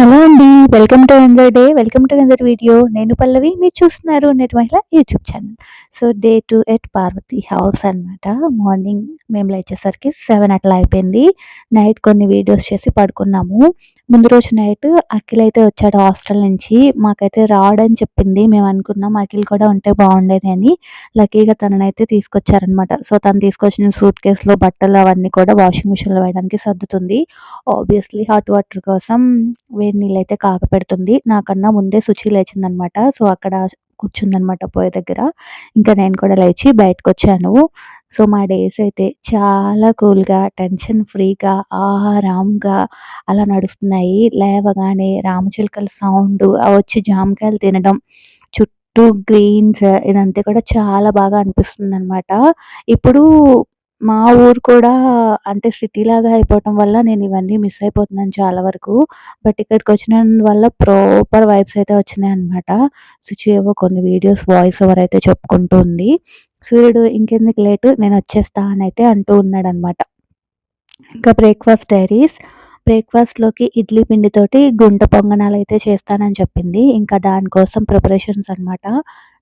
Hello అండి welcome to another day welcome to another video. నేను పల్లవి మీరు చూస్తున్నారు నెట్ మహిళ YouTube channel. So day two at Parvati house అనమాట మార్నింగ్ మేము లేచేసరికి సెవెన్ అట్లా అయిపోయింది. నైట్ కొన్ని వీడియోస్ చేసి పడుకున్నాము. ముందు రోజు నైట్ అఖిల్ అయితే వచ్చాడు హాస్టల్ నుంచి. మాకైతే రాడని చెప్పింది. మేము అనుకున్నాం అఖిల్ కూడా ఉంటే బాగుండేది అని. లక్కీగా తననైతే తీసుకొచ్చారనమాట సో తను తీసుకొచ్చిన సూట్ కేసులో బట్టలు అవన్నీ కూడా వాషింగ్ మిషన్లో వేయడానికి సర్దుతుంది. ఆబ్వియస్లీ హాట్ వాటర్ కోసం వేడి నీళ్ళు అయితే కాకపెడుతుంది నాకన్నా ముందే శుచి లేచిందనమాట సో అక్కడ కూర్చుందనమాట పొయ్యి దగ్గర. ఇంకా నేను కూడా లేచి బయటకు వచ్చాను. సో మా డేస్ అయితే చాలా కూల్గా టెన్షన్ ఫ్రీగా ఆరాంగా అలా నడుస్తున్నాయి. లేవగానే రామచిలుకల సౌండ్ వచ్చి జామకాయలు తినడం చుట్టూ గ్రీన్స్ ఇదంతా కూడా చాలా బాగా అనిపిస్తుంది అనమాట ఇప్పుడు మా ఊరు కూడా అంటే సిటీ లాగా అయిపోవటం వల్ల నేను ఇవన్నీ మిస్ అయిపోతున్నాను చాలా వరకు. బట్ ఇక్కడికి వచ్చిన వల్ల ప్రాపర్ వైబ్స్ అయితే వచ్చినాయి అనమాట సుచి ఏవో కొన్ని వీడియోస్ వాయిస్ ఓవర్ అయితే చెప్పుకుంటూ ఉంది. సూర్యుడు ఇంకెందుకు లేటు నేను వచ్చేస్తా అని అయితే అంటూ ఉన్నాడు అనమాట ఇంకా బ్రేక్ఫాస్ట్ డైరీస్ బ్రేక్ఫాస్ట్లోకి ఇడ్లీ పిండితోటి గుంట పొంగనాలు అయితే చేస్తానని చెప్పింది. ఇంకా దానికోసం ప్రిపరేషన్స్ అనమాట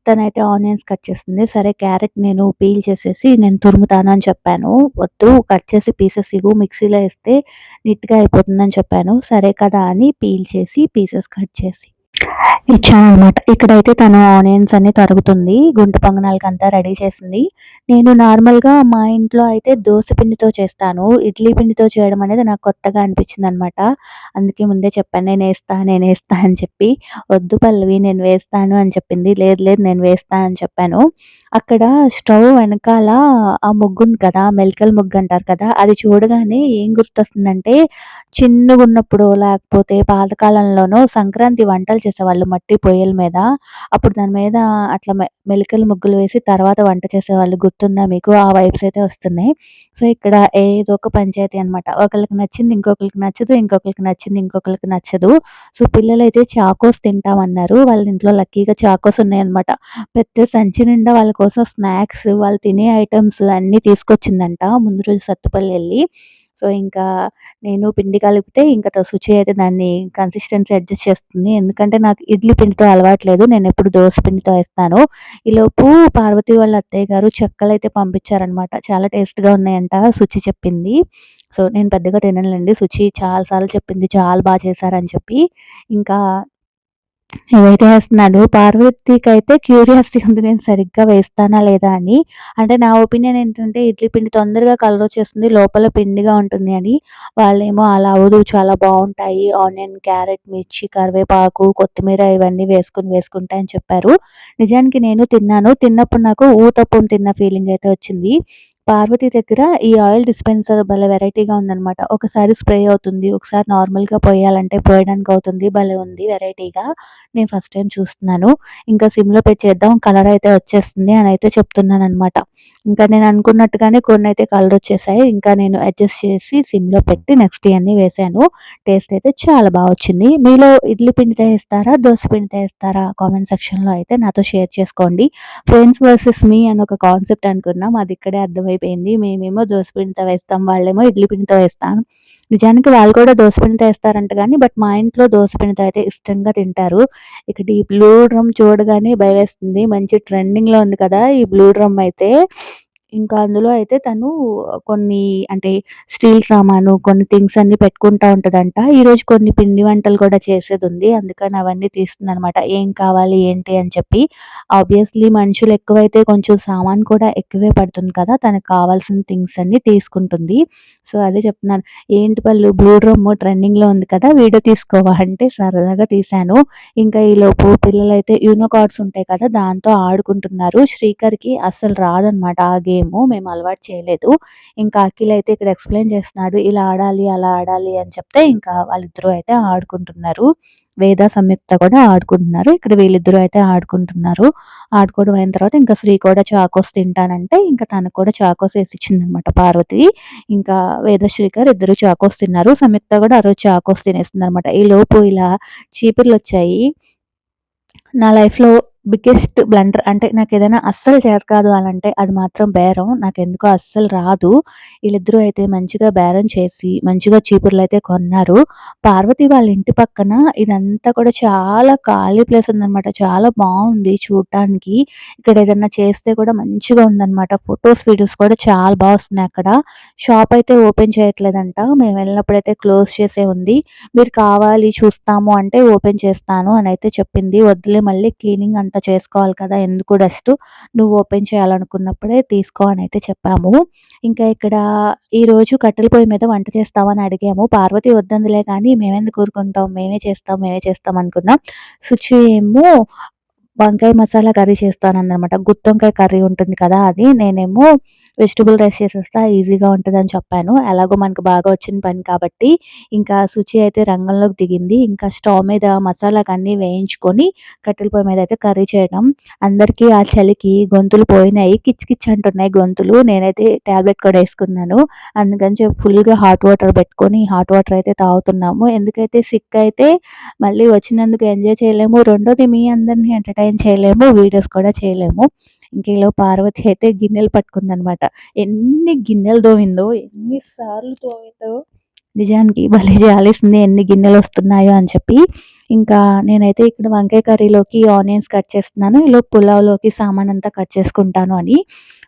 తనైతే ఆనియన్స్ కట్ చేస్తుంది. సరే క్యారెట్ నేను పీల్ చేసేసి నేను తురుముతాను అని చెప్పాను. వద్దు కట్ చేసి పీసెస్ ఇవ్వు మిక్సీలో వేస్తే నీట్గా అయిపోతుందని చెప్పాను. సరే కదా అని పీల్ చేసి పీసెస్ కట్ చేసి ఇచ్చాననమాట ఇక్కడైతే తను ఆనియన్స్ అన్ని తరుగుతుంది. గుంట అంతా రెడీ చేసింది. నేను నార్మల్గా మా ఇంట్లో అయితే దోశ పిండితో చేస్తాను. ఇడ్లీ పిండితో చేయడం అనేది నాకు కొత్తగా అనిపించింది అనమాట అందుకే ముందే చెప్పాను నేను వేస్తా నేను వేస్తా అని చెప్పి. వద్దు పల్లవి నేను వేస్తాను అని చెప్పింది. లేదు లేదు నేను వేస్తా అని చెప్పాను. అక్కడ స్టవ్ వెనకాల ఆ ముగ్గు ఉంది కదా మెలికల్ ముగ్గు అంటారు కదా అది చూడగానే ఏం గుర్తొస్తుందంటే చిన్నగా ఉన్నప్పుడు లేకపోతే పాతకాలంలోనూ సంక్రాంతి వంటలు చేసేవాళ్ళు మట్టి పొయ్యల మీద. అప్పుడు దాని మీద అట్లా మెలికలు ముగ్గులు వేసి తర్వాత వంట చేసేవాళ్ళు గుర్తుందా మీకు? ఆ వైబ్స్ అయితే వస్తున్నాయి. సో ఇక్కడ ఏదో ఒక పంచాయతీ అనమాట ఒకరికి నచ్చింది ఇంకొకరికి నచ్చదు ఇంకొకరికి నచ్చింది ఇంకొకరికి నచ్చదు. సో పిల్లలు అయితే చాకోస్ తింటామన్నారు. వాళ్ళ ఇంట్లో లక్కీగా చాకోస్ ఉన్నాయన్నమాట. పెద్ద సంచి నిండా వాళ్ళ కోసం స్నాక్స్ వాళ్ళు తినే ఐటమ్స్ అన్నీ తీసుకొచ్చిందంట. ముందు రోజు సత్తుపల్లి వెళ్ళి. సో ఇంకా నేను పిండి కలిపితే ఇంకా శుచి అయితే దాన్ని కన్సిస్టెన్సీ అడ్జస్ట్ చేస్తుంది. ఎందుకంటే నాకు ఇడ్లీ పిండితో అలవాట్లేదు నేను ఎప్పుడు దోశ పిండితో వేస్తాను. ఈలోపు పార్వతి వాళ్ళ అత్తయ్య గారు చెక్కలు అయితే పంపించారనమాట చాలా టేస్ట్గా ఉన్నాయంట శుచి చెప్పింది. సో నేను పెద్దగా తినలేండి శుచి చాలాసార్లు చెప్పింది. చాలా బాగా చేశారని చెప్పి. ఇంకా ఏవైతే వేస్తున్నాడు పార్వతికి అయితే క్యూరియాసిటీ ఉంది నేను సరిగ్గా వేస్తానా లేదా అని. అంటే నా ఒపీనియన్ ఏంటంటే ఇడ్లీ పిండి తొందరగా కలర్ వచ్చేస్తుంది లోపల పిండిగా ఉంటుంది అని. వాళ్ళేమో అలా అవదు చాలా బాగుంటాయి. ఆనియన్ క్యారెట్ మిర్చి కరివేపాకు కొత్తిమీర ఇవన్నీ వేసుకుని వేసుకుంటాయని అని చెప్పారు. నిజానికి నేను తిన్నాను. తిన్నప్పుడు నాకు ఊతప్పం తిన్న ఫీలింగ్ అయితే వచ్చింది. పార్వతి దగ్గర ఈ ఆయిల్ డిస్పెన్సర్ భలే వెరైటీగా ఉందనమాట ఒకసారి స్ప్రే అవుతుంది ఒకసారి నార్మల్గా పోయాలంటే పోయడానికి అవుతుంది భలే ఉంది వెరైటీగా. నేను ఫస్ట్ టైం చూస్తున్నాను. ఇంకా సిమ్లో పెట్టి చేద్దాం కలర్ అయితే వచ్చేస్తుంది అని అయితే చెప్తున్నాను అనమాట ఇంకా నేను అనుకున్నట్టుగానే కొన్ని అయితే కలర్ వచ్చేసాయి. ఇంకా నేను అడ్జస్ట్ చేసి సిమ్లో పెట్టి నెక్స్ట్ ఇవన్నీ వేసాను. టేస్ట్ అయితే చాలా బాగా వచ్చింది. మీలో ఇడ్లీ పిండితో వేస్తారా దోశ పిండితో వేస్తారా కామెంట్ సెక్షన్లో అయితే నాతో షేర్ చేసుకోండి. ఫ్రెండ్స్ వర్సెస్ మీ అని ఒక కాన్సెప్ట్ అనుకున్నాం. అది ఇక్కడే అర్థమై అయిపోయింది. మేమేమో పిండితో వేస్తాం వాళ్ళేమో ఇడ్లీ పిండితో వేస్తాను. నిజానికి వాళ్ళు కూడా పిండితో వేస్తారంట కానీ బట్ మా ఇంట్లో పిండితో అయితే ఇష్టంగా తింటారు. ఇక్కడ ఈ బ్లూ డ్రమ్ చూడగానే భయవేస్తుంది మంచి ట్రెండింగ్లో ఉంది కదా ఈ బ్లూ డ్రమ్ అయితే. ఇంకా అందులో అయితే తను కొన్ని అంటే స్టీల్ సామాను కొన్ని థింగ్స్ అన్ని పెట్టుకుంటా ఉంటుందంట. ఈరోజు కొన్ని పిండి వంటలు కూడా చేసేది ఉంది. అందుకని అవన్నీ తీస్తుంది అనమాట ఏం కావాలి ఏంటి అని చెప్పి. ఆబ్వియస్లీ మనుషులు ఎక్కువైతే కొంచెం సామాన్ కూడా ఎక్కువే పడుతుంది కదా. తనకు కావాల్సిన థింగ్స్ అన్ని తీసుకుంటుంది. సో అదే చెప్తున్నాను. ఏంటి పళ్ళు? బ్లూ డ్రమ్ ట్రెండింగ్లో ఉంది కదా. వీడియో తీసుకోవా? అంటే సరదాగా తీశాను. ఇంకా ఈలోపు పిల్లలైతే యూనో కార్డ్స్ ఉంటాయి కదా. దాంతో ఆడుకుంటున్నారు. శ్రీకర్కి అస్సలు రాదనమాట ఆ గేమ్ గేమ్ మేము అలవాటు చేయలేదు. ఇంకా అఖిల్ అయితే ఇక్కడ ఎక్స్ప్లెయిన్ చేస్తున్నాడు ఇలా ఆడాలి అలా ఆడాలి అని చెప్తే ఇంకా వాళ్ళిద్దరూ అయితే ఆడుకుంటున్నారు. వేద సంయుక్త కూడా ఆడుకుంటున్నారు. ఇక్కడ వీళ్ళిద్దరూ అయితే ఆడుకుంటున్నారు. ఆడుకోవడం అయిన తర్వాత ఇంకా శ్రీ కూడా చాకోస్ తింటానంటే ఇంకా తనకు కూడా చాకోస్ వేసి ఇచ్చిందనమాట పార్వతి. ఇంకా వేదశ్రీకర్ ఇద్దరు చాకోస్ తిన్నారు. సంయుక్త కూడా ఆ రోజు చాకోస్ తినేస్తుంది అనమాట ఈ లోపు ఇలా చీపుర్లు వచ్చాయి నా లైఫ్లో బిగ్గెస్ట్ బ్లండర్ అంటే నాకు ఏదైనా అస్సలు చేత కాదు అని అంటే అది మాత్రం బేరం. నాకు ఎందుకో అస్సలు రాదు. వీళ్ళిద్దరూ అయితే మంచిగా బేరం చేసి మంచిగా చీపుర్లు అయితే కొన్నారు. పార్వతి వాళ్ళ ఇంటి పక్కన ఇదంతా కూడా చాలా ఖాళీ ప్లేస్ ఉందన్నమాట. చాలా బాగుంది చూడటానికి ఇక్కడ ఏదైనా చేస్తే కూడా మంచిగా ఉందన్నమాట. ఫొటోస్ వీడియోస్ కూడా చాలా బాగా వస్తున్నాయి అక్కడ. షాప్ అయితే ఓపెన్ చేయట్లేదంట. మేము వెళ్ళినప్పుడైతే క్లోజ్ చేసే ఉంది. మీరు కావాలి చూస్తాము అంటే ఓపెన్ చేస్తాను అని అయితే చెప్పింది. వద్దులే మళ్ళీ క్లీనింగ్ అంతా చేసుకోవాలి కదా ఎందుకు డస్ట్? నువ్వు ఓపెన్ చేయాలనుకున్నప్పుడే తీసుకో అని అయితే చెప్పాము. ఇంకా ఇక్కడ ఈరోజు కట్టెల పొయ్యి మీద వంట చేస్తామని అడిగాము. పార్వతి వద్దందులే కానీ మేమెందుకు కూరుకుంటాం మేమే చేస్తాం మేమే చేస్తాం అనుకున్నాం. సుచి ఏమో వంకాయ మసాలా కర్రీ చేస్తానన్నమాట. గుత్తొంకాయ కర్రీ ఉంటుంది కదా అది. నేనేమో వెజిటబుల్ రైస్ చేసేస్తా ఈజీగా ఉంటుందని చెప్పాను. ఎలాగో మనకు బాగా వచ్చిన పని కాబట్టి ఇంకా శుచి అయితే రంగంలోకి దిగింది. ఇంకా స్టవ్ మీద మసాలాకు అన్నీ వేయించుకొని కట్టెల పొయ్యి మీద అయితే కర్రీ చేయడం. అందరికీ ఆ చలికి గొంతులు పోయినాయి. కిచ్ కిచ్ అంటున్నాయి గొంతులు. నేనైతే ట్యాబ్లెట్ కూడా వేసుకున్నాను. అందుకని చెప్పి ఫుల్గా హాట్ వాటర్ పెట్టుకొని హాట్ వాటర్ అయితే తాగుతున్నాము. ఎందుకైతే సిక్ అయితే మళ్ళీ వచ్చినందుకు ఎంజాయ్ చేయలేము. రెండోది మీ అందరినీ ఎంటర్టైన్ చేయలేము. వీడియోస్ కూడా చేయలేము. ఇంకేలో పార్వతి అయితే గిన్నెలు పట్టుకుందనమాట. ఎన్ని గిన్నెలు తోమిందో ఎన్నిసార్లు తోమిందో నిజానికి భలే జాలేసింది ఎన్ని గిన్నెలు వస్తున్నాయో అని చెప్పి. ఇంకా నేనైతే ఇక్కడ వంకాయ కర్రీలోకి ఆనియన్స్ కట్ చేస్తున్నాను ఇలా పులావ్లోకి సామాన్ అంతా కట్ చేసుకుంటాను అని.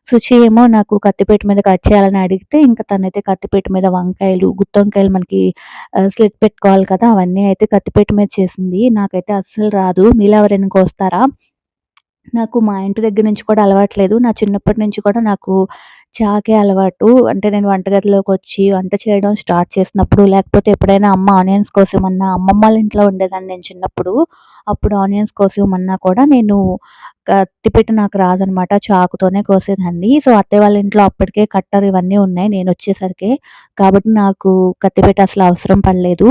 సుచి ఏమో నాకు కత్తిపేట మీద కట్ చేయాలని అడిగితే ఇంకా తనైతే కత్తిపేట మీద వంకాయలు గుత్తొంకాయలు మనకి స్లిట్ పెట్టుకోవాలి కదా అవన్నీ అయితే కత్తిపేట మీద చేసింది. నాకైతే అస్సలు రాదు. మీలో ఎవరైనా కోస్తారా? నాకు మా ఇంటి దగ్గర నుంచి కూడా అలవాట్లేదు. నా చిన్నప్పటి నుంచి కూడా నాకు చాకే అలవాటు. అంటే నేను వంటగదిలోకి వచ్చి వంట చేయడం స్టార్ట్ చేసినప్పుడు లేకపోతే ఎప్పుడైనా అమ్మ ఆనియన్స్ కోసేమన్నా అమ్మమ్మ వాళ్ళ ఇంట్లో ఉండేదాన్ని నేను చిన్నప్పుడు. అప్పుడు ఆనియన్స్ కోసేయమన్నా కూడా నేను కత్తిపీట నాకు రాదనమాట. చాకుతోనే కోసేదాన్ని. సో అత్తయ్య వాళ్ళ ఇంట్లో అప్పటికే కట్టర్ ఇవన్నీ ఉన్నాయి. నేను వచ్చేసరికి. కాబట్టి నాకు కత్తిపీట అసలు అవసరం పడలేదు.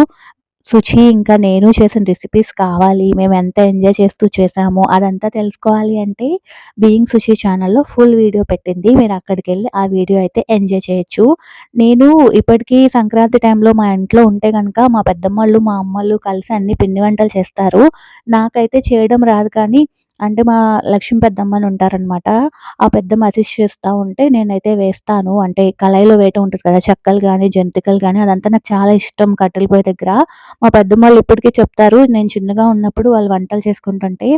శుచి ఇంకా నేను చేసిన రెసిపీస్ కావాలి మేము ఎంత ఎంజాయ్ చేస్తూ చేసామో అదంతా తెలుసుకోవాలి అంటే బీయింగ్ సుచి ఛానల్లో ఫుల్ వీడియో పెట్టింది. మీరు అక్కడికి వెళ్ళి ఆ వీడియో అయితే ఎంజాయ్ చేయొచ్చు. నేను ఇప్పటికీ సంక్రాంతి టైంలో మా ఇంట్లో ఉంటే కనుక మా పెద్దమ్మళ్ళు మా అమ్మళ్ళు కలిసి అన్ని పిండి వంటలు చేస్తారు. నాకైతే చేయడం రాదు కానీ అంటే మా లక్ష్మి పెద్దమ్మని ఉంటారనమాట ఆ పెద్దమ్మ అసిస్ట్ చేస్తూ ఉంటే నేనైతే వేస్తాను. అంటే కళాయిలో వేయటం ఉంటుంది కదా చెక్కలు కానీ జంతికలు కానీ అదంతా నాకు చాలా ఇష్టం కట్టెల పొయ్యి దగ్గర. మా పెద్దమ్మ వాళ్ళు ఇప్పటికీ చెప్తారు నేను చిన్నగా ఉన్నప్పుడు వాళ్ళు వంటలు చేసుకుంటుంటే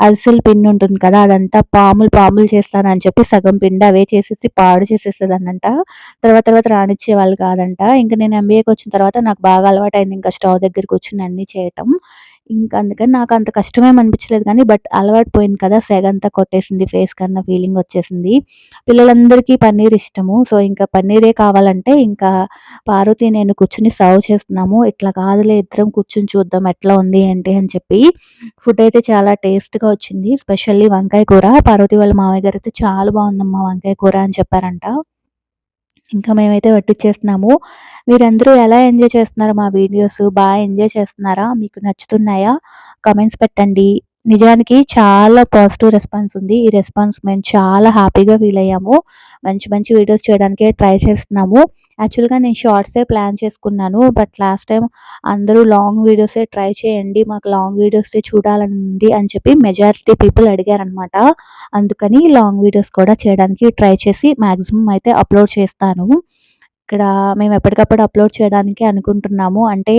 అరిసెలు పిండి ఉంటుంది కదా అదంతా పాములు పాములు చేస్తాను అని చెప్పి సగం పిండి అవే చేసేసి పాడు చేసేసేదాన్నంట. తర్వాత తర్వాత రానిచ్చే వాళ్ళు కాదంట. ఇంకా నేను ఎంబీఏకి వచ్చిన తర్వాత నాకు బాగా అలవాటు అయింది ఇంకా స్టవ్ దగ్గర కూర్చుని అన్నీ చేయటం. ఇంకా అందుకని నాకు అంత కష్టమేమి అనిపించలేదు కానీ బట్ అలవాటు పోయింది కదా సెగ అంతా కొట్టేసింది ఫేస్ కన్నా ఫీలింగ్ వచ్చేసింది. పిల్లలందరికీ పన్నీర్ ఇష్టము. సో ఇంకా పన్నీరే కావాలంటే ఇంకా పార్వతి నేను కూర్చుని సర్వ్ చేస్తున్నాము. ఇట్లా కాదులే ఇద్దరం కూర్చుని చూద్దాం ఎట్లా ఉంది ఏంటి అని చెప్పి ఫుడ్ అయితే చాలా టేస్ట్గా వచ్చింది. స్పెషల్లీ వంకాయ కూర. పార్వతి వాళ్ళ మామయ్య గారు అయితే చాలా బాగుందమ్మా వంకాయ కూర అని చెప్పారంట. ఇంకా మేమైతే వడ్డిచ్చేస్తున్నాము. మీరందరూ ఎలా ఎంజాయ్ చేస్తున్నారు మా వీడియోస్? బాగా ఎంజాయ్ చేస్తున్నారా? మీకు నచ్చుతున్నాయా? కమెంట్స్ పెట్టండి. నిజానికి చాలా పాజిటివ్ రెస్పాన్స్ ఉంది. ఈ రెస్పాన్స్ మేము చాలా హ్యాపీగా ఫీల్ అయ్యాము. మంచి మంచి వీడియోస్ చేయడానికి ట్రై చేస్తున్నాము. యాక్చువల్గా నేను షార్ట్సే ప్లాన్ చేసుకున్నాను బట్ లాస్ట్ టైం అందరూ లాంగ్ వీడియోసే ట్రై చేయండి మాకు లాంగ్ వీడియోసే చూడాలని అని చెప్పి మెజారిటీ పీపుల్ అడిగారనమాట అందుకని లాంగ్ వీడియోస్ కూడా చేయడానికి ట్రై చేసి మ్యాక్సిమం అయితే అప్లోడ్ చేస్తాను. ఇక్కడ మేము ఎప్పటికప్పుడు అప్లోడ్ చేయడానికి అనుకుంటున్నాము. అంటే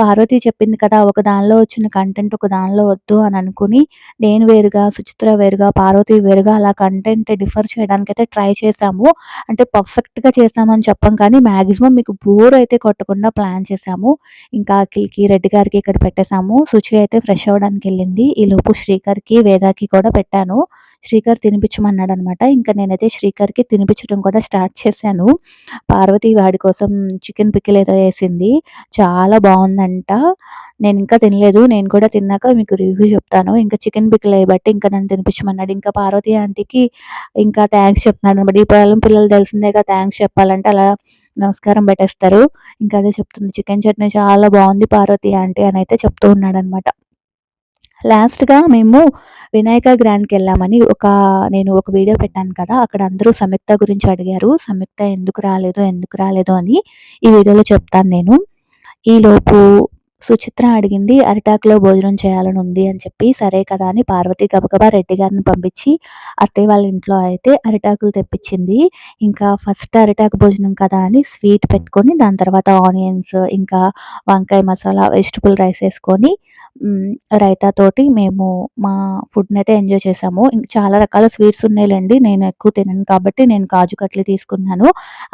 పార్వతి చెప్పింది కదా ఒక దానిలో వచ్చిన కంటెంట్ ఒక దానిలో వద్దు అని అనుకుని నేను వేరుగా సుచిత్ర వేరుగా పార్వతి వేరుగా అలా కంటెంట్ డిఫర్ చేయడానికి అయితే ట్రై చేశాము. అంటే పర్ఫెక్ట్గా చేసామని చెప్పం కానీ మ్యాక్సిమం మీకు బోర్ అయితే కొట్టకుండా ప్లాన్ చేశాము. ఇంకా అఖిల్కి రెడ్డి గారికి ఇక్కడ పెట్టేశాము. సుచి అయితే ఫ్రెష్ అవ్వడానికి వెళ్ళింది. ఈలోపు శ్రీకర్కి వేదాకి కూడా పెట్టాను. శ్రీకర్ తినిపించమన్నాడు అనమాట ఇంకా నేనైతే శ్రీకర్కి తినిపించడం కూడా స్టార్ట్ చేశాను. పార్వతి వాడి కోసం చికెన్ పిక్కిల్ ఏదో వేసింది. చాలా బాగుందంట. నేను ఇంకా తినలేదు. నేను కూడా తిన్నాక మీకు రివ్యూ చెప్తాను. ఇంకా చికెన్ పిక్కిల్ బట్టి ఇంకా నన్ను తినిపించమన్నాడు. ఇంకా పార్వతి ఆంటీకి ఇంకా థ్యాంక్స్ చెప్తున్నాడు అనమాట. ఈ పిల్లలు పిల్లలు తెలిసిందేగా థ్యాంక్స్ చెప్పాలంటే అలా నమస్కారం పెట్టేస్తారు. ఇంకా అదే చెప్తుంది. చికెన్ చట్నీ చాలా బాగుంది పార్వతి ఆంటీ అని అయితే చెప్తూ ఉన్నాడు అనమాట లాస్ట్గా మేము వినాయక గ్రాండ్కి వెళ్ళామని ఒక నేను ఒక వీడియో పెట్టాను కదా అక్కడ అందరూ సంయుక్త గురించి అడిగారు. సంయుక్త ఎందుకు రాలేదు ఎందుకు రాలేదు అని ఈ వీడియోలో చెప్తాను నేను. ఈలోపు సుచిత్ర అడిగింది అరిటాకులో భోజనం చేయాలని ఉంది అని చెప్పి. సరే కదా అని పార్వతి గబగబా రెడ్డి గారిని పంపించి అత్తయ్య వాళ్ళ ఇంట్లో అయితే అరిటాకులు తెప్పించింది. ఇంకా ఫస్ట్ అరిటాకు భోజనం కదా అని స్వీట్ పెట్టుకొని దాని తర్వాత ఆనియన్స్ ఇంకా వంకాయ మసాలా వెజిటబుల్ రైస్ వేసుకొని రైతా తోటి మేము మా ఫుడ్ని అయితే ఎంజాయ్ చేసాము. చాలా రకాల స్వీట్స్ ఉన్నాయిలేండి. నేను ఎక్కువ తినను కాబట్టి నేను కాజు కట్లు తీసుకున్నాను.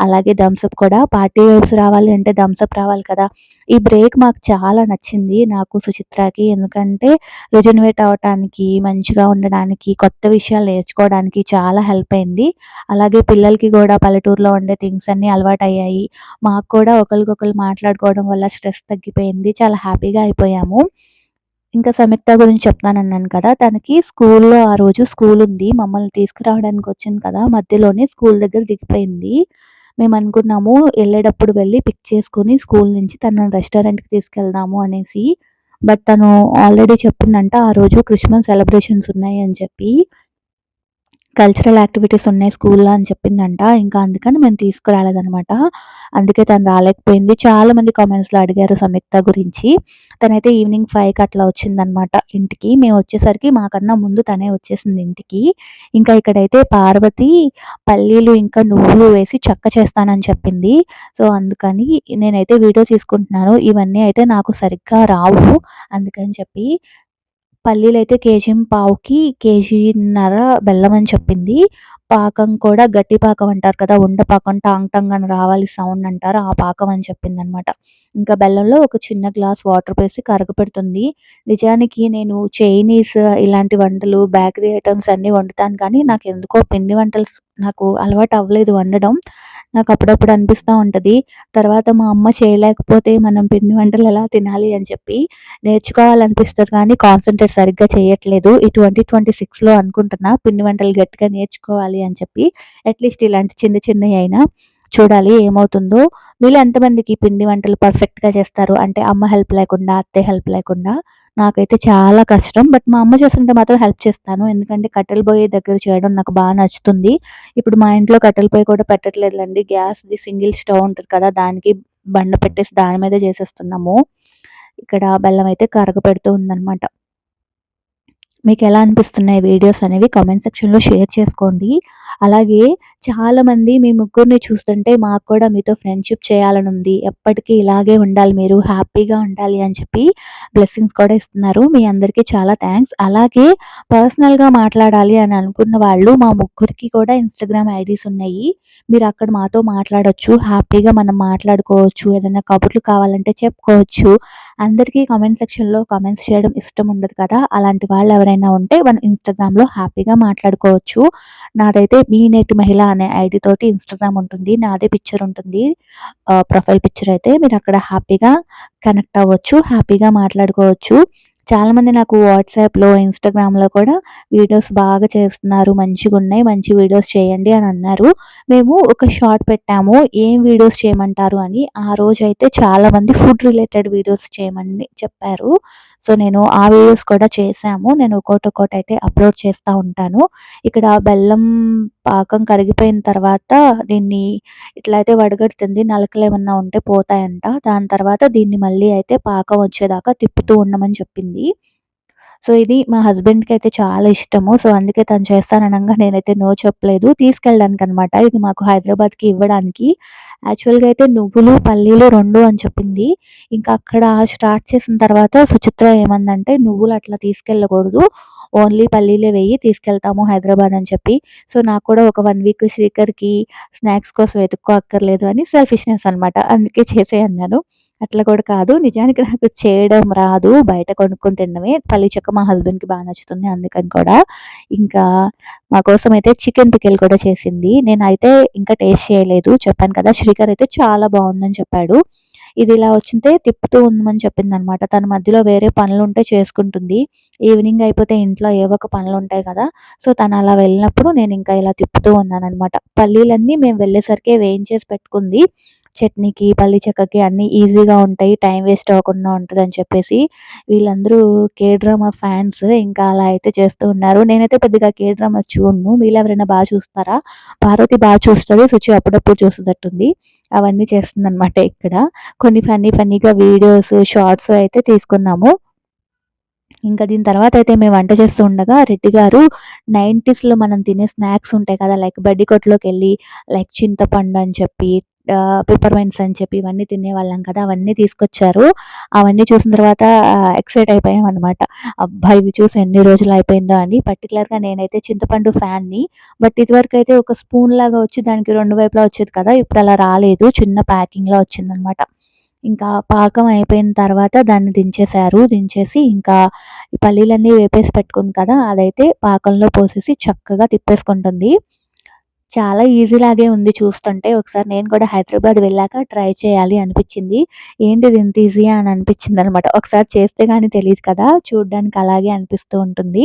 అలాగే థమ్స్అప్ కూడా. పార్టీ వైబ్స్ రావాలి అంటే థమ్స్అప్ రావాలి కదా. ఈ బ్రేక్ మాకు చాలా నచ్చింది నాకు సుచిత్రకి. ఎందుకంటే రిజనవేట్ అవ్వటానికి మంచిగా ఉండడానికి కొత్త విషయాలు నేర్చుకోవడానికి చాలా హెల్ప్ అయింది. అలాగే పిల్లలకి కూడా పల్లెటూరులో ఉండే థింగ్స్ అన్నీ అలవాటు అయ్యాయి మాకు కూడా ఒకరికొకరు మాట్లాడుకోవడం వల్ల స్ట్రెస్ తగ్గిపోయింది. చాలా హ్యాపీగా అయిపోయాము. ఇంకా సంయుక్త గురించి చెప్తానన్నాను కదా తనకి స్కూల్లో ఆ రోజు స్కూల్ ఉంది. మమ్మల్ని తీసుకురావడానికి వచ్చింది కదా మధ్యలోనే స్కూల్ దగ్గర దిగిపోయింది. మేము అనుకున్నాము వెళ్ళేటప్పుడు వెళ్ళి పిక్ చేసుకొని స్కూల్ నుంచి తనను రెస్టారెంట్కి తీసుకెళ్దాము అనేసి. బట్ తను ఆల్రెడీ చెప్పిందంట ఆ రోజు క్రిస్మస్ సెలబ్రేషన్స్ ఉన్నాయి అని చెప్పి. కల్చరల్ యాక్టివిటీస్ ఉన్నాయి స్కూల్లో అని చెప్పిందంట. ఇంకా అందుకని మేము తీసుకురాలేదనమాట అందుకే తను రాలేకపోయింది. చాలా మంది కామెంట్స్లో అడిగారు సంయుక్త గురించి. తనైతే ఈవినింగ్ ఫైవ్కి అట్లా వచ్చిందనమాట ఇంటికి. మేము వచ్చేసరికి మాకన్నా ముందు తనే వచ్చేసింది ఇంటికి. ఇంకా ఇక్కడైతే పార్వతి పల్లీలు ఇంకా నువ్వులు వేసి చక్క చేస్తానని చెప్పింది. సో అందుకని నేనైతే వీడియో తీసుకుంటున్నాను. ఇవన్నీ అయితే నాకు సరిగ్గా రావు. అందుకని చెప్పి పల్లీలు అయితే కేజీ పావుకి కేజీన్నర బెల్లం అని చెప్పింది. పాకం కూడా గట్టి పాకం అంటారు కదా ఉండ పాకం టాంగ్ టాంగ్ అని రావాలి సౌండ్ అంటారు ఆ పాకం అని చెప్పింది అనమాట ఇంకా బెల్లంలో ఒక చిన్న గ్లాస్ వాటర్ వేసి కరగపెడుతుంది నిజానికి నేను చైనీస్ ఇలాంటి వంటలు బేకరీ ఐటమ్స్ అన్నీ వండుతాను కానీ నాకు ఎందుకో పిండి వంటలు నాకు అలవాటు అవ్వలేదు వండడం. నాకు అప్పుడప్పుడు అనిపిస్తూ ఉంటుంది. తర్వాత మా అమ్మ చేయలేకపోతే మనం పిండి వంటలు ఎలా తినాలి అని చెప్పి నేర్చుకోవాలనిపిస్తుంది కానీ కాన్సన్ట్రేట్ సరిగ్గా చేయట్లేదు. ఈ ట్వంటీ ట్వంటీ సిక్స్లో అనుకుంటున్నా పిండి వంటలు గట్టిగా నేర్చుకోవాలి అని చెప్పి అట్లీస్ట్ ఇలాంటి చిన్న చిన్నవి అయినా చూడాలి ఏమవుతుందో. వీళ్ళు ఎంతమందికి పిండి వంటలు పర్ఫెక్ట్గా చేస్తారు? అంటే అమ్మ హెల్ప్ లేకుండా అత్తే హెల్ప్ లేకుండా? నాకైతే చాలా కష్టం. బట్ మా అమ్మ చేస్తుంటే మాత్రం హెల్ప్ చేస్తాను. ఎందుకంటే కట్టెల పొయ్యి దగ్గర చేయడం నాకు బాగా నచ్చుతుంది. ఇప్పుడు మా ఇంట్లో కట్టెల పొయ్యి కూడా పెట్టట్లేదులేండి. గ్యాస్ది సింగిల్ స్టవ్ ఉంటుంది కదా దానికి బండ పెట్టేసి దాని మీద చేసేస్తున్నాము. ఇక్కడ బెల్లం అయితే కరగ పెడుతూ ఉందన్నమాట. మీకు ఎలా అనిపిస్తున్నాయి వీడియోస్ అనేవి కామెంట్ సెక్షన్లో షేర్ చేసుకోండి. అలాగే చాలామంది మీ ముగ్గురిని చూస్తుంటే మాకు కూడా మీతో ఫ్రెండ్షిప్ చేయాలని ఉంది. ఎప్పటికీ ఇలాగే ఉండాలి మీరు హ్యాపీగా ఉండాలి అని చెప్పి బ్లెస్సింగ్స్ కూడా ఇస్తున్నారు. మీ అందరికీ చాలా థ్యాంక్స్ అలాగే పర్సనల్గా మాట్లాడాలి అని అనుకున్న వాళ్ళు మా ముగ్గురికి కూడా ఇన్స్టాగ్రామ్ ఐడీస్ ఉన్నాయి. మీరు అక్కడ మాతో మాట్లాడచ్చు హ్యాపీగా మనం మాట్లాడుకోవచ్చు ఏదైనా కబుర్లు కావాలంటే చెప్పుకోవచ్చు. అందరికీ కామెంట్ సెక్షన్లో కామెంట్స్ చేయడం ఇష్టం ఉండదు కదా. అలాంటి వాళ్ళు ఎవరైనా ఉంటే మన ఇన్స్టాగ్రామ్లో హ్యాపీగా మాట్లాడుకోవచ్చు. నాదైతే మీ నేటి మహిళ అనే ఐడి తోటి ఇన్స్టాగ్రామ్ ఉంటుంది. నాదే పిక్చర్ ఉంటుంది. ప్రొఫైల్ పిక్చర్ అయితే మీరు అక్కడ హ్యాపీగా కనెక్ట్ అవ్వచ్చు హ్యాపీగా మాట్లాడుకోవచ్చు. చాలామంది నాకు వాట్సాప్లో ఇన్స్టాగ్రామ్లో కూడా వీడియోస్ బాగా చేస్తున్నారు. మంచిగా ఉన్నాయి. మంచి వీడియోస్ చేయండి అని అన్నారు. మేము ఒక షార్ట్ పెట్టాము. ఏం వీడియోస్ చేయమంటారు అని. ఆ రోజు అయితే చాలామంది ఫుడ్ రిలేటెడ్ వీడియోస్ చేయమని చెప్పారు. సో నేను ఆ వీడియోస్ కూడా చేశాము. నేను ఒక్కోటి ఒక్కోటి అయితే అప్లోడ్ చేస్తూ ఉంటాను. ఇక్కడ బెల్లం పాకం కరిగిపోయిన తర్వాత దీన్ని ఇట్లా అయితే వడగడుతుంది. నలకలు ఏమన్నా ఉంటే పోతాయంట. దాని తర్వాత దీన్ని మళ్ళీ అయితే పాకం వచ్చేదాకా తిప్పుతూ ఉండమని చెప్పింది. సో ఇది మా హస్బెండ్కి అయితే చాలా ఇష్టము. సో అందుకే తను చేస్తాననగా నేనైతే నో చెప్పలేదు. తీసుకెళ్ళడానికి అనమాట ఇది మాకు హైదరాబాద్కి ఇవ్వడానికి. యాక్చువల్గా అయితే నువ్వులు పల్లీలు రెండు అని చెప్పింది. ఇంకా అక్కడ స్టార్ట్ చేసిన తర్వాత సుచిత్ర ఏమందంటే నువ్వులు అట్లా తీసుకెళ్ళకూడదు. ఓన్లీ పల్లీలే వెయ్యి తీసుకెళ్తాము హైదరాబాద్ అని చెప్పి. సో నాకు కూడా ఒక వన్ వీక్ శ్రీకర్కి స్నాక్స్ కోసం వెతుక్కో అక్కర్లేదు అని సెల్ఫిష్నెస్ అనమాట. అందుకే చేసే అన్నాను అట్లా కూడా కాదు. నిజానికి నాకు చేయడం రాదు. బయట కొనుక్కొని తినడమే. పల్లి చెక్క మా హస్బెండ్కి బాగా నచ్చుతుంది అందుకని కూడా. ఇంకా మా కోసం అయితే చికెన్ పికెల్ కూడా చేసింది. నేనైతే ఇంకా టేస్ట్ చేయలేదు. చెప్పాను కదా శ్రీకర్ అయితే చాలా బాగుందని చెప్పాడు. ఇది ఇలా వచ్చింటే తిప్పుతూ ఉందమని చెప్పింది అనమాట తన మధ్యలో వేరే పనులు ఉంటే చేసుకుంటుంది. ఈవినింగ్ అయిపోతే ఇంట్లో ఏవో ఒక పనులు ఉంటాయి కదా సో తను అలా వెళ్ళినప్పుడు నేను ఇంకా ఇలా తిప్పుతూ ఉన్నాను అనమాట పల్లీలన్నీ మేము వెళ్ళేసరికి వేయించేసి పెట్టుకుంది. చట్నీకి పల్లి చెక్కకి అన్నీ ఈజీగా ఉంటాయి టైం వేస్ట్ అవ్వకుండా అని చెప్పేసి వీళ్ళందరూ కే డ్రామా ఫ్యాన్స్ ఇంకా అలా అయితే చేస్తూ ఉన్నారు. నేనైతే పెద్దగా కే డ్రామాస్ చూడను. వీళ్ళు ఎవరైనా బాగా చూస్తారా? పార్వతి బాగా చూస్తుంది సుచి అప్పుడప్పుడు చూసేటట్టుంది. అవన్నీ చేస్తుందన్నమాట ఇక్కడ. కొన్ని ఫన్నీ ఫన్నీగా వీడియోస్ షార్ట్స్ అయితే తీసుకున్నాము. ఇంకా దీని తర్వాత అయితే మేము వంట చేస్తూ ఉండగా రెడ్డి గారు నైంటీస్లో మనం తినే స్నాక్స్ ఉంటాయి కదా లైక్ బడ్డీ కొట్టులోకి వెళ్ళి లైక్ చింతపండు అని చెప్పి పెప్పర్మెంట్స్ అని చెప్పి ఇవన్నీ తినేవాళ్ళం కదా అవన్నీ తీసుకొచ్చారు. అవన్నీ చూసిన తర్వాత ఎక్సైట్ అయిపోయాం అనమాట అబ్బా ఇవి చూసి ఎన్ని రోజులు అయిపోయిందో అని. పర్టికులర్గా నేనైతే చింతపండు ఫ్యాన్ని బట్ ఇదివరకు అయితే ఒక స్పూన్ లాగా వచ్చి దానికి రెండు వైపులా వచ్చేది కదా ఇప్పుడు అలా రాలేదు. చిన్న ప్యాకింగ్లో వచ్చిందనమాట ఇంకా పాకం అయిపోయిన తర్వాత దాన్ని దించేశారు. దించేసి ఇంకా ఈ పల్లీలన్నీ వేపేసి పెట్టుకుంది కదా అదైతే పాకంలో పోసేసి చక్కగా తిప్పేసుకుంటుంది. చాలా ఈజీ లాగే ఉంది చూస్తుంటే. ఒకసారి నేను కూడా హైదరాబాద్ వెళ్ళాక ట్రై చేయాలి అనిపించింది. ఏంటిది ఇంత ఈజీయా అని అనిపించింది అనమాట ఒకసారి చేస్తే కానీ తెలియదు కదా. చూడడానికి అలాగే అనిపిస్తూ ఉంటుంది.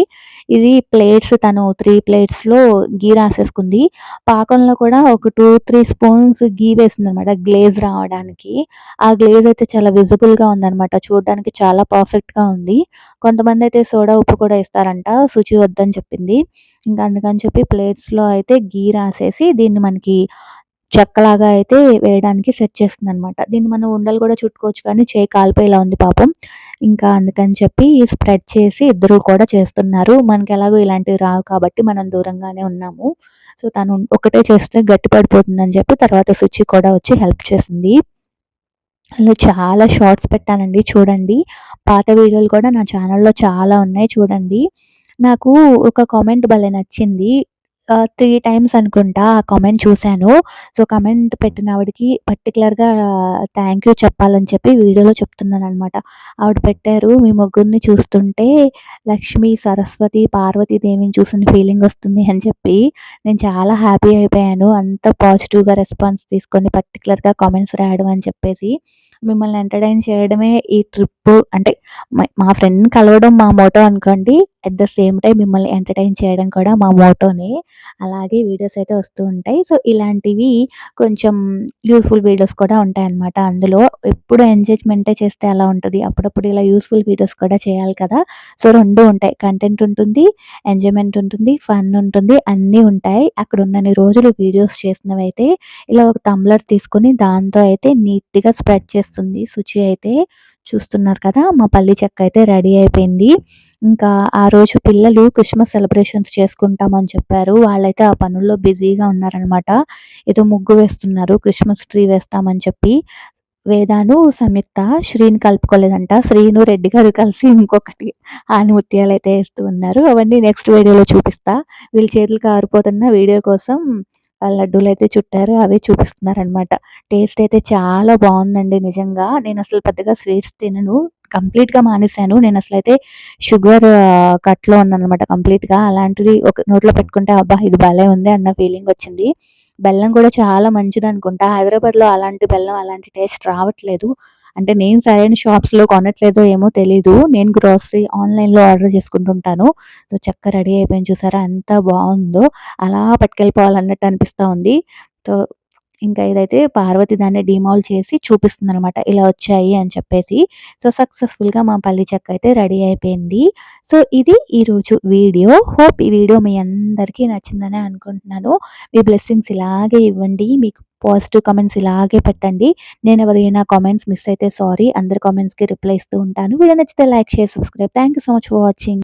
ఇది ప్లేట్స్ తను త్రీ ప్లేట్స్లో గీ రాసేసుకుంది. పాకంలో కూడా ఒక టూ త్రీ స్పూన్స్ గీ వేసింది అనమాట గ్లేజ్ రావడానికి. ఆ గ్లేజ్ అయితే చాలా విజిబుల్గా ఉందనమాట. చూడడానికి చాలా పర్ఫెక్ట్గా ఉంది. కొంతమంది అయితే సోడా ఉప్పు కూడా ఇస్తారంట శుచి వద్దని చెప్పింది. ఇంకా అందుకని చెప్పి ప్లేట్స్లో అయితే గీ రాసేసి దీన్ని మనకి చెక్కలాగా అయితే వేయడానికి సెట్ చేస్తుంది అనమాట దీన్ని మనం ఉండలు కూడా చుట్టుకోవచ్చు కానీ చేయి కాలిపోయేలా ఉంది పాపం. ఇంకా అందుకని చెప్పి స్ప్రెడ్ చేసి ఇద్దరు కూడా చేస్తున్నారు. మనకి ఎలాగో ఇలాంటివి రావు కాబట్టి మనం దూరంగానే ఉన్నాము. సో తను ఒకటే చేస్తే గట్టి పడిపోతుందని చెప్పి తర్వాత స్విచ్ కూడా వచ్చి హెల్ప్ చేసింది. అందులో చాలా షార్ట్స్ పెట్టానండి. చూడండి. పాత వీడియోలు కూడా నా ఛానల్లో చాలా ఉన్నాయి. చూడండి. నాకు ఒక కామెంట్ భలే నచ్చింది. త్రీ టైమ్స్ అనుకుంటా ఆ కామెంట్ చూశాను. సో కామెంట్ పెట్టిన ఆవిడకి పర్టికులర్గా థ్యాంక్ యూ చెప్పాలని చెప్పి వీడియోలో చెప్తున్నాను అనమాట ఆవిడ పెట్టారు మీ ముగ్గురిని చూస్తుంటే లక్ష్మి సరస్వతి పార్వతి దేవిని చూసిన ఫీలింగ్ వస్తుంది అని చెప్పి నేను చాలా హ్యాపీ అయిపోయాను. అంత పాజిటివ్గా రెస్పాన్స్ తీసుకొని పర్టికులర్గా కామెంట్స్ రాయడం అని చెప్పేసి. మిమ్మల్ని ఎంటర్టైన్ చేయడమే ఈ ట్రిప్ అంటే మా ఫ్రెండ్ని కలవడం మా మోటో అనుకోండి అట్ ద సేమ్ టైం మిమ్మల్ని ఎంటర్టైన్ చేయడం కూడా మా మోటోనే. అలాగే వీడియోస్ అయితే వస్తూ ఉంటాయి. సో ఇలాంటివి కొంచెం యూస్ఫుల్ వీడియోస్ కూడా ఉంటాయి అన్నమాట అందులో ఎప్పుడు ఎంజాయ్మెంటే చేస్తే అలా ఉంటుంది. అప్పుడప్పుడు ఇలా యూస్ఫుల్ వీడియోస్ కూడా చేయాలి కదా. సో రెండు ఉంటాయి. కంటెంట్ ఉంటుంది ఎంజాయ్మెంట్ ఉంటుంది ఫన్ ఉంటుంది అన్నీ ఉంటాయి. అక్కడ ఉన్నన్ని రోజులు వీడియోస్ చేసినవి అయితే ఇలా ఒక టంబ్లర్ తీసుకొని దాంతో అయితే నీట్గా స్ప్రెడ్ చేస్తుంది. శుచి అయితే చూస్తున్నారు కదా మా పల్లి చెక్క అయితే రెడీ అయిపోయింది. ఇంకా ఆ రోజు పిల్లలు క్రిస్మస్ సెలబ్రేషన్స్ చేసుకుంటామని చెప్పారు. వాళ్ళైతే ఆ పనుల్లో బిజీగా ఉన్నారనమాట ఏదో ముగ్గు వేస్తున్నారు క్రిస్మస్ ట్రీ వేస్తామని చెప్పి. వేదాను సంయుక్త శ్రీని కలుపుకోలేదంట. శ్రీను రెడ్డి గారు కలిసి ఇంకొకటి ఆనిముత్యాలు అయితే వేస్తూ ఉన్నారు. అవన్నీ నెక్స్ట్ వీడియోలో చూపిస్తా. వీళ్ళ చేతులు కారిపోతున్న వీడియో కోసం లడ్డూలు అయితే చుట్టారు అవి చూపిస్తున్నారనమాట టేస్ట్ అయితే చాలా బాగుందండి నిజంగా. నేను అసలు పెద్దగా స్వీట్స్ తినను కంప్లీట్గా మానేశాను. నేను అసలు అయితే షుగర్ కట్లో ఉన్నాను అనమాట కంప్లీట్గా. అలాంటిది ఒక నోట్లో పెట్టుకుంటే అబ్బా ఇది భలే ఉంది అన్న ఫీలింగ్ వచ్చింది. బెల్లం కూడా చాలా మంచిది అనుకుంటా హైదరాబాద్లో అలాంటి బెల్లం అలాంటి టేస్ట్ రావట్లేదు. అంటే నేను సరైన షాప్స్లో కొనట్లేదో ఏమో తెలీదు. నేను గ్రోసరీ ఆన్లైన్లో ఆర్డర్ చేసుకుంటుంటాను. సో చక్క రెడీ అయిపోయింది చూసారా? ఎంత బాగుందో. అలా పట్టుకెళ్ళిపోవాలన్నట్టు అనిపిస్తూ ఉంది. సో ఇంకా ఇదైతే పార్వతి దాన్ని డిమాల్ చేసి చూపిస్తుంది అనమాట ఇలా వచ్చాయి అని చెప్పేసి. సో సక్సెస్ఫుల్గా మా పల్లి చెక్క అయితే రెడీ అయిపోయింది. సో ఇది ఈరోజు వీడియో. హోప్ ఈ వీడియో మీ అందరికీ నచ్చిందని అనుకుంటున్నాను. మీ బ్లెస్సింగ్స్ ఇలాగే ఇవ్వండి. మీకు పాజిటివ్ కామెంట్స్ ఇలాగే పెట్టండి. నేను ఎవరైనా కామెంట్స్ మిస్ అయితే సారీ అందరి కామెంట్స్కి రిప్లై ఇస్తూ ఉంటాను. వీడియో నచ్చితే like share subscribe thank you so much for watching